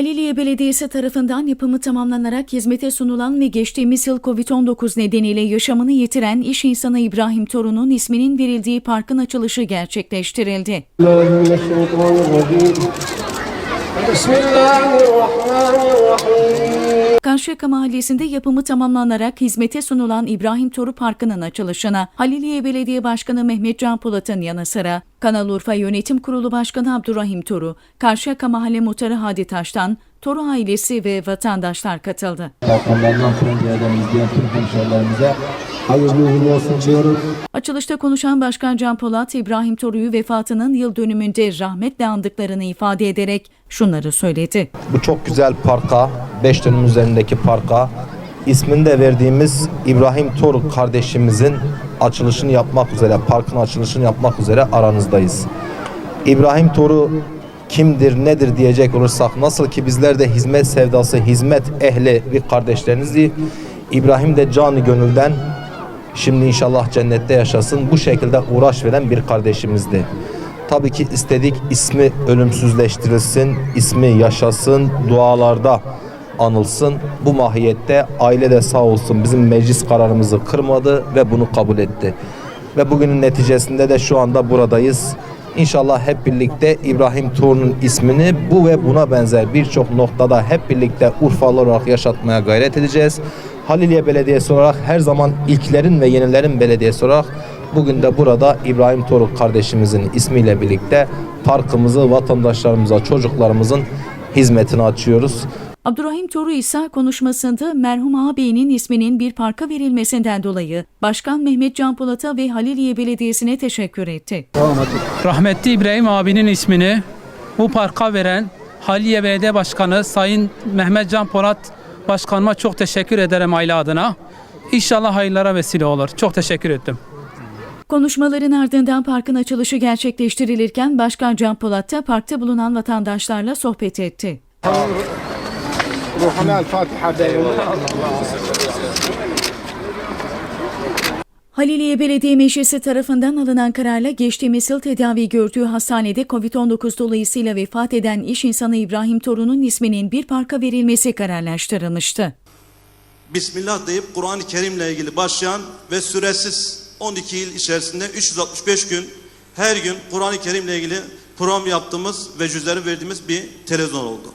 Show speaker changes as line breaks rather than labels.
Haliliye Belediyesi tarafından yapımı tamamlanarak hizmete sunulan ve geçtiğimiz yıl COVID-19 nedeniyle yaşamını yitiren iş insanı İbrahim Torun'un isminin verildiği parkın açılışı gerçekleştirildi.
Bismillahirrahmanirrahim.
Karşıyaka Mahallesi'nde yapımı tamamlanarak hizmete sunulan İbrahim Toru Parkı'nın açılışına Haliliye Belediye Başkanı Mehmet Can Polat'ın yanı sıra Kanal Urfa Yönetim Kurulu Başkanı Abdurrahim Toru, Karşıyaka Mahalle Muhtarı Hadi Taş'tan, Toru ailesi ve vatandaşlar katıldı.
Balkonlardan Fransa'dan izleyen tüm hayırlı uğurlu olsun diyorum.
Açılışta konuşan Başkan Can Polat, İbrahim Toru'yu vefatının yıl dönümünde rahmetle andıklarını ifade ederek şunları söyledi.
Bu çok güzel parka, 5 dönüm üzerindeki parka ismini de verdiğimiz İbrahim Toruk kardeşimizin açılışını yapmak üzere, parkın açılışını yapmak üzere aranızdayız. İbrahim Toru kimdir, nedir diyecek olursak nasıl ki bizler de hizmet sevdası, hizmet ehli bir kardeşlerinizi İbrahim de canı gönülden Şimdi inşallah cennette yaşasın. Bu şekilde uğraş veren bir kardeşimizdi. Tabii ki istedik ismi ölümsüzleştirilsin, ismi yaşasın, dualarda anılsın. Bu mahiyette aile de sağ olsun bizim meclis kararımızı kırmadı ve bunu kabul etti. Ve bugünün neticesinde de şu anda buradayız. İnşallah hep birlikte İbrahim Tuğ'un ismini bu ve buna benzer birçok noktada hep birlikte Urfalı olarak yaşatmaya gayret edeceğiz. Haliliye Belediyesi olarak her zaman ilklerin ve yenilerin belediyesi olarak bugün de burada İbrahim Toruk kardeşimizin ismiyle birlikte parkımızı vatandaşlarımıza, çocuklarımızın hizmetine açıyoruz.
Abdurrahim Toru ise konuşmasında merhum ağabeyinin isminin bir parka verilmesinden dolayı Başkan Mehmet Can Polat'a ve Haliliye Belediyesi'ne teşekkür etti.
Rahmetli İbrahim abinin ismini bu parka veren Haliye Belediye Başkanı Sayın Mehmet Can Polat Başkanıma çok teşekkür ederim aile adına. İnşallah hayırlara vesile olur. Çok teşekkür ettim.
Konuşmaların ardından parkın açılışı gerçekleştirilirken Başkan Can Polat da parkta bulunan vatandaşlarla sohbet etti.
Ruhuna el Fatiha
Haliliye Belediye Meclisi tarafından alınan kararla geçtiğimiz yıl tedavi gördüğü hastanede COVID-19 dolayısıyla vefat eden iş insanı İbrahim Torun'un isminin bir parka verilmesi kararlaştırılmıştı.
Bismillah deyip Kur'an-ı Kerim'le ilgili başlayan ve süresiz 12 yıl içerisinde 365 gün her gün Kur'an-ı Kerim'le ilgili program yaptığımız ve cüzleri verdiğimiz bir televizyon oldu.